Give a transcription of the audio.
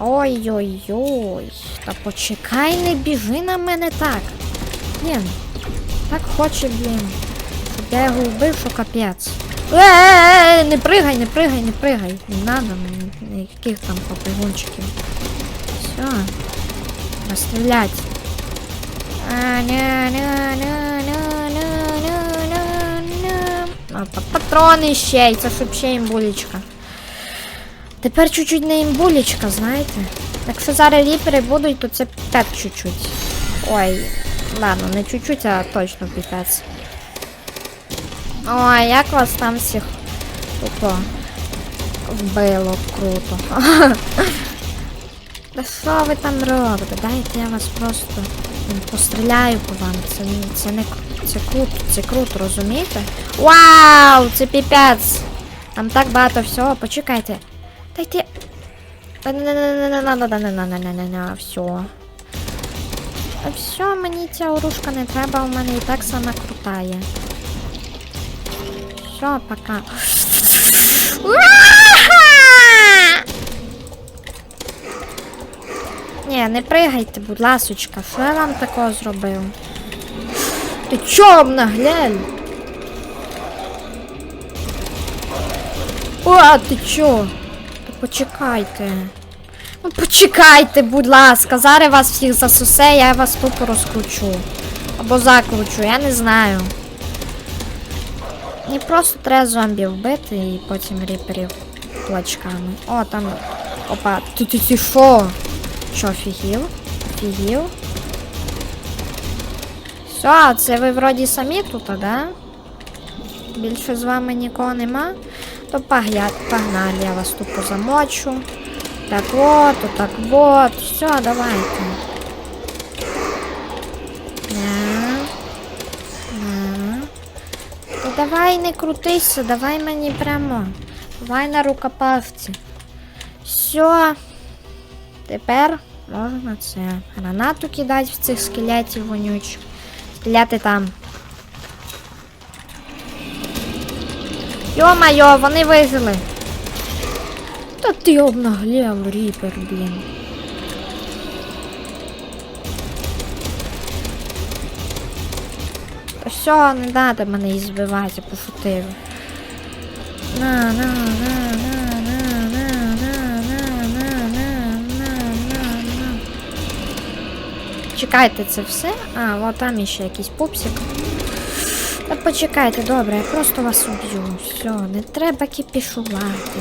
Ой-ой-ой. Та почекай, не біжи на мене так. Блін. Так хоче, блін. Я його вбив, що капець. Е-е-е, не пригай, не пригай, не пригай. Не надо ніяких там попригунчиків. Все. Розстрілять. Патрони ще, й це щоб ще імбулечка. Тепер чуть-чуть не імбулечка, знаєте. Якщо зараз ліпери будуть, то це п'ять чуть-чуть. Ой, ладно, не чуть-чуть, а точно піпець. Ой, як вас там всіх тупо вбило круто. Та що ви там робите? Дайте я вас просто постріляю по вам. Це, це не це круто, це круто, розумієте? Вау! Це піпець! Там так багато всього, почекайте. Дайте. Не все. Все, мені ця оружка не треба, у мене і так сама крута є. Все, пока. Ні, не пригайте, будь ласочка, що я вам такого зробив? Ти чо обнаглянь? О, ти чо? Почекайте. Ну почекайте, будь ласка, зараз вас всіх засусе, я вас тупо розкручу. Або закручу, я не знаю. Мені просто треба зомбі вбити і потім ріперів плачками. О, там. Опа, ти ти ти що? Що, офігів? Офігів? Все, це ви вроді самі тут, да? Більше з вами нікого нема. То погнали, я вас тупо замочу. Так вот, вот так вот. Все, давайте. Давай не крутися, давай мені прямо. Давай на рукопашці. Все. Тепер можна це. Гранату кидати в цих скелетів вонючих. Стріляти там. Йо-майо, вони вижили. Та ти обнаглів, ріпер, блін. Та все, не треба мене і збивати, пошутив. На, на, на, на. Чекайте це все. А, вот там ще якийсь пупсик. Почекайте, добре, я просто вас уб'ю. Все, не треба кіпішувати.